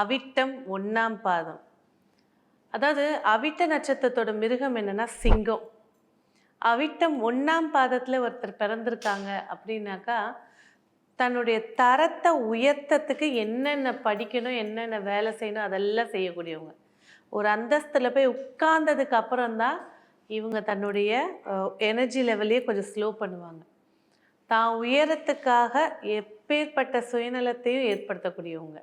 அவிட்டம் ஒன்றாம் பாதம். அதாவது அவிட்ட நட்சத்திரத்தோட மிருகம் என்னென்னா சிங்கம். அவிட்டம் ஒன்றாம் பாதத்தில் ஒருத்தர் பிறந்திருக்காங்க அப்படின்னாக்கா தன்னுடைய தரத்தை உயர்த்தத்துக்கு என்னென்ன படிக்கணும் என்னென்ன வேலை செய்யணும் அதெல்லாம் செய்யக்கூடியவங்க. ஒரு அந்தஸ்தில் போய் உட்கார்ந்ததுக்கு அப்புறம்தான் இவங்க தன்னுடைய எனர்ஜி லெவலையே கொஞ்சம் ஸ்லோ பண்ணுவாங்க. தான் உயரத்துக்காக எப்பேற்பட்ட சுயநலத்தையும் ஏற்படுத்தக்கூடியவங்க.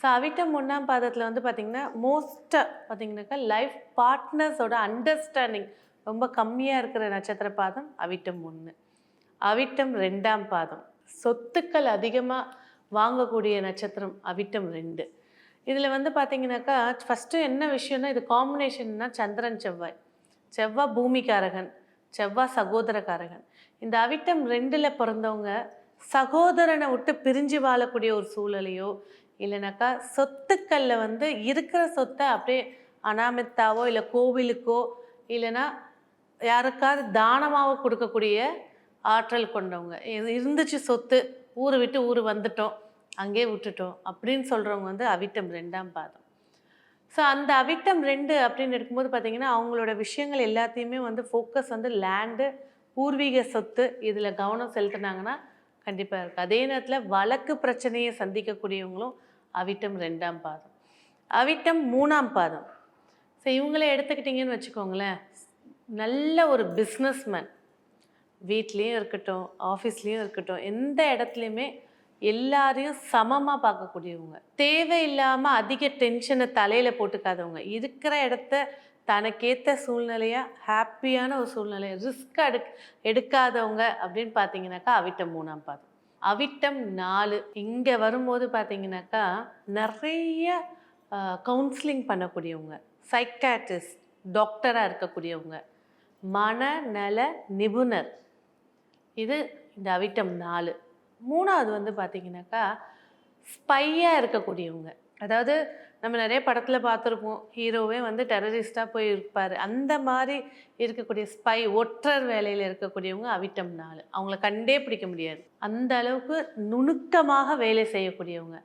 ஸோ அவிட்டம் ஒன்றாம் பாதத்தில் வந்து பார்த்திங்கன்னா மோஸ்ட்டாக பார்த்திங்கனாக்கா லைஃப் பார்ட்னர்ஸோட அண்டர்ஸ்டாண்டிங் ரொம்ப கம்மியாக இருக்கிற நட்சத்திர பாதம் அவிட்டம் ஒன்று அவிட்டம் ரெண்டாம் பாதம். சொத்துக்கள் அதிகமாக வாங்கக்கூடிய நட்சத்திரம் அவிட்டம் ரெண்டு. இதில் வந்து பார்த்திங்கனாக்கா ஃபஸ்ட்டு என்ன விஷயம்னா இது காம்பினேஷன்னா சந்திரன் செவ்வாய். செவ்வாய் பூமிகாரகன் செவ்வாய் சகோதரக்காரகன். இந்த அவிட்டம் ரெண்டில் பிறந்தவங்க சகோதரனை விட்டு பிரிஞ்சு வாழக்கூடிய ஒரு சூழலையோ இல்லைனாக்கா சொத்துக்களில் வந்து இருக்கிற சொத்தை அப்படியே அனாமித்தாவோ இல்லை கோவிலுக்கோ இல்லைன்னா யாருக்காவது தானமாகவோ கொடுக்கக்கூடிய ஆற்றல் கொண்டவங்க. இது இருந்துச்சு சொத்து ஊரை விட்டு ஊர் வந்துட்டோம் அங்கேயே விட்டுட்டோம் அப்படின்னு சொல்கிறவங்க வந்து அவிட்டம் ரெண்டாம் பாதம். ஸோ அந்த அவிட்டம் ரெண்டு அப்படின்னு எடுக்கும்போது பார்த்திங்கன்னா அவங்களோட விஷயங்கள் எல்லாத்தையுமே வந்து ஃபோக்கஸ் வந்து லேண்டு பூர்வீக சொத்து இதில் கவனம் செலுத்துனாங்கன்னா கண்டிப்பாக இருக்குது அதே நேரத்தில் வழக்கு பிரச்சனையை சந்திக்கக்கூடியவங்களும் அவிட்டம் ரெண்டாம் பாதம். அவிட்டம் மூணாம் பாதம். ஸோ இவங்களே எடுத்துக்கிட்டிங்கன்னு வச்சுக்கோங்களேன். நல்ல ஒரு பிஸ்னஸ்மேன் வீட்லேயும் இருக்கட்டும் ஆஃபீஸ்லேயும் இருக்கட்டும் எந்த இடத்துலையுமே எல்லாரையும் சமமாக பார்க்கக்கூடியவங்க. தேவையில்லாமல் அதிக டென்ஷனை தலையில் போட்டுக்காதவங்க. இருக்கிற இடத்த தனக்கேற்ற சூழ்நிலையாக ஹாப்பியான ஒரு சூழ்நிலையை ரிஸ்க் எடுக் எடுக்காதவங்க அப்படின்னு பார்த்தீங்கன்னாக்கா அவிட்டம் மூணாம் பாதம். அவிட்டம் நாலு. இங்கே வரும்போது பார்த்தீங்கன்னாக்கா நிறைய கவுன்சிலிங் பண்ணக்கூடியவங்க. சைக்காட்ரிஸ்ட் டாக்டராக இருக்கக்கூடியவங்க. மனநல நிபுணர். இது இந்த அவிட்டம் நாலு. மூணாவது வந்து பார்த்தீங்கன்னாக்கா ஸ்பையாக இருக்கக்கூடியவங்க. அதாவது நம்ம நிறைய படத்தில் பார்த்துருப்போம் ஹீரோவே வந்து டெரரிஸ்டாக போய் இருப்பார். அந்த மாதிரி இருக்கக்கூடிய ஸ்பை ஒற்றர் வேலையில் இருக்கக்கூடியவங்க அவிட்டம் நாள் அவங்கள கண்டே பிடிக்க முடியாது. அந்த அளவுக்கு நுணுக்கமாக வேலை செய்யக்கூடியவங்க.